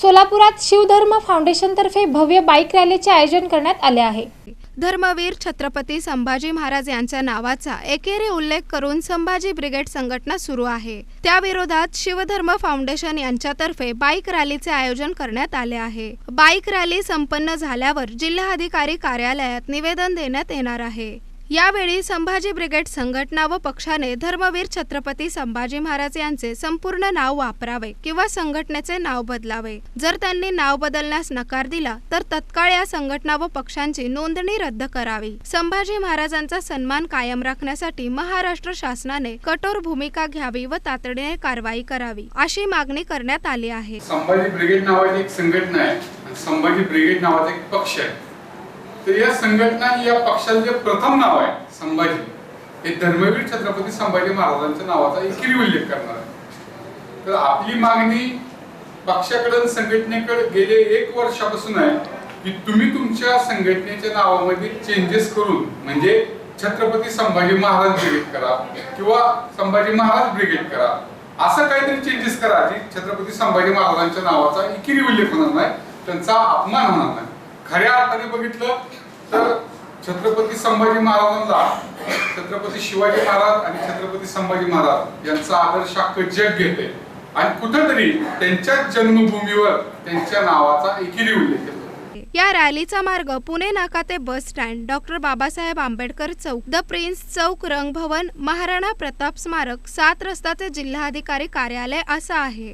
सोलापुरात शिवधर्म फाउंडेशनतर्फे भव्य बाईक रॅलीचे आयोजन करण्यात आले आहे. धर्मवीर छत्रपती संभाजी महाराज यांच्या नावाचा एकेरी उल्लेख करून संभाजी ब्रिगेड संघटना सुरू आहे. त्याविरोधात शिवधर्म फाउंडेशन यांच्यातर्फे बाईक रॅलीचे आयोजन करण्यात आले आहे. बाईक रॅली संपन्न झाल्यावर जिल्हाधिकारी कार्यालयात निवेदन देण्यात येणार आहे. यावेळी संभाजी ब्रिगेड संघटना व पक्षाने धर्मवीर छत्रपती संभाजी महाराज यांचे संपूर्ण नाव वापरावे किंवा संघटनेचे नाव बदलावे. जर त्यांनी नाव बदलण्यास नकार दिला तर तत्काळ या संघटना व पक्षांची नोंदणी रद्द करावी. संभाजी महाराजांचा सन्मान कायम राखण्यासाठी महाराष्ट्र शासनाने कठोर भूमिका घ्यावी व तातडीने कारवाई करावी अशी मागणी करण्यात आली आहे. संभाजी ब्रिगेड नावाची एक संघटना आहे संभाजी ब्रिगेड नावाचा एक पक्ष आहे. तर या संघटना या पक्षाचं जे प्रथम नाव आहे संभाजी. हे धर्मवीर छत्रपती संभाजी महाराजांच्या नावाचा एकेरी उल्लेख करणार आहे तर आपली मागणी पक्षाकडून संघटनेकडे गेले एक वर्षापासून आहे की तुम्ही तुमच्या संघटनेच्या नावामध्ये चेंजेस करून म्हणजे छत्रपती संभाजी महाराज ब्रिगेड करा किंवा संभाजी महाराज ब्रिगेड करा असं काहीतरी चेंजेस करा जी छत्रपती संभाजी महाराजांच्या नावाचा इकिरी उल्लेख होणार नाही त्यांचा अपमान होणार नाही. खऱ्या अर्थाने बघितलं तर छत्रपती संभाजी महाराजांना छत्रपती शिवाजी महाराज आणि छत्रपती संभाजी महाराज यांचा आदर्श अख्खं जग घेते. आणि कुठंतरी त्यांच्या जन्मभूमीवर त्यांच्या नावाचा एकेरी उल्लेख येतो या रॅलीचा मार्ग पुणे नाका ते bus stand. Doctor Babasaheb Ambedkar Chowk. The Prince Chowk Rangbhavan Maharana Pratap स्मारक सात रस्ता ते जिल्हाधिकारी कार्यालय असा आहे.